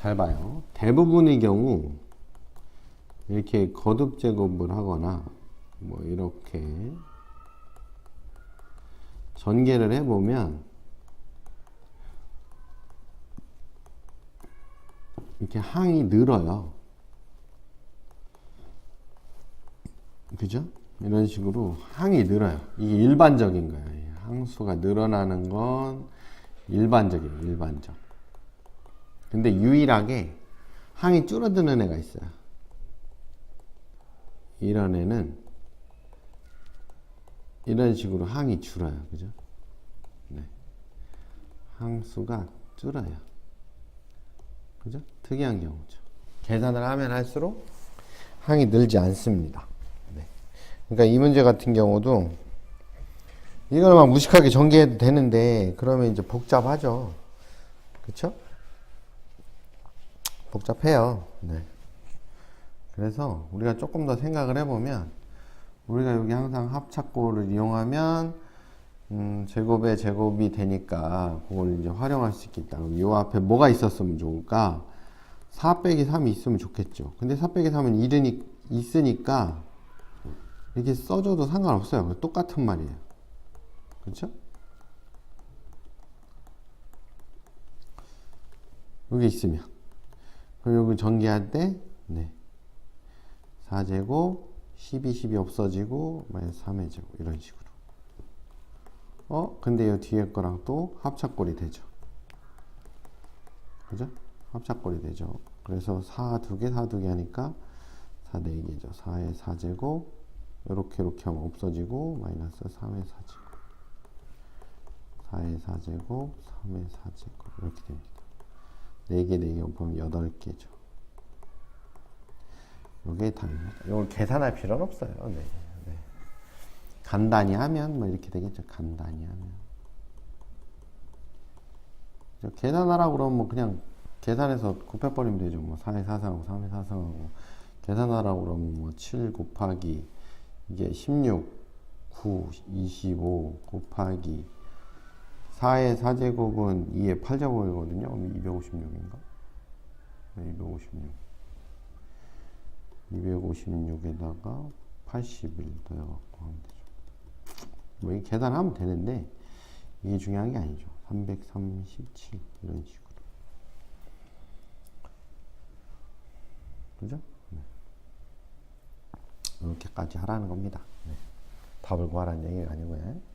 잘 봐요. 대부분의 경우 이렇게 거듭 제곱을 하거나 뭐 이렇게 전개를 해보면 이렇게 항이 늘어요. 그죠? 이런 식으로 항이 늘어요. 이게 일반적인 거예요. 이 항수가 늘어나는 건 일반적이에요. 일반적. 근데 유일하게 항이 줄어드는 애가 있어요. 이런 애는 이런 식으로 항이 줄어요. 그죠? 네. 항수가 줄어요. 그죠? 특이한 경우죠. 계산을 하면 할수록 항이 늘지 않습니다. 네. 그러니까 이 문제 같은 경우도 이걸 막 무식하게 전개해도 되는데 그러면 이제 복잡하죠. 그쵸? 복잡해요. 네. 그래서 우리가 조금 더 생각을 해보면 우리가 여기 항상 합착고를 이용하면 음, 제곱의 제곱이 되니까 그걸 이제 활용할 수 있겠다. 그럼 요 앞에 뭐가 있었으면 좋을까? 4 빼기 3이 있으면 좋겠죠. 근데 4 빼기 3은 이르니, 있으니까 이렇게 써줘도 상관없어요. 똑같은 말이에요. 그렇죠? 여기 있으면 여기 전개할 때 네. 4제곱 12, 12 없어지고 마이너스 3의 제곱 이런 식으로. 어? 근데 이 뒤에 거랑 또 합착골이 되죠. 그죠? 합착골이 되죠. 그래서 4 2개 4 2개 하니까 4 4개죠. 4의 4제곱 이렇게 이렇게 하면 없어지고 마이너스 3의 4제곱. 4의 4제곱 3의 4제곱. 이렇게 됩니다 4개 4개 보면 8개죠 이게 답입니다. 이걸 계산할 필요는 없어요. 네. 네. 간단히 하면 뭐 이렇게 되겠죠. 간단히 하면. 저 계산하라고 그러면 뭐 그냥 계산해서 곱해버리면 되죠. 뭐 4의 4승하고 3의 4승하고 계산하라고 그러면 뭐 7 곱하기 이게 16, 9, 25 곱하기 4의 4제곱은 2의 8제곱이거든요. 그럼 256인가? 네, 256. 256에다가 81 더해갖고 하면 되죠. 뭐, 이 계산하면 되는데, 이게 중요한 게 아니죠. 337, 이런 식으로. 그죠? 네. 이렇게까지 하라는 겁니다. 네. 답을 구하라는 얘기가 아니고요.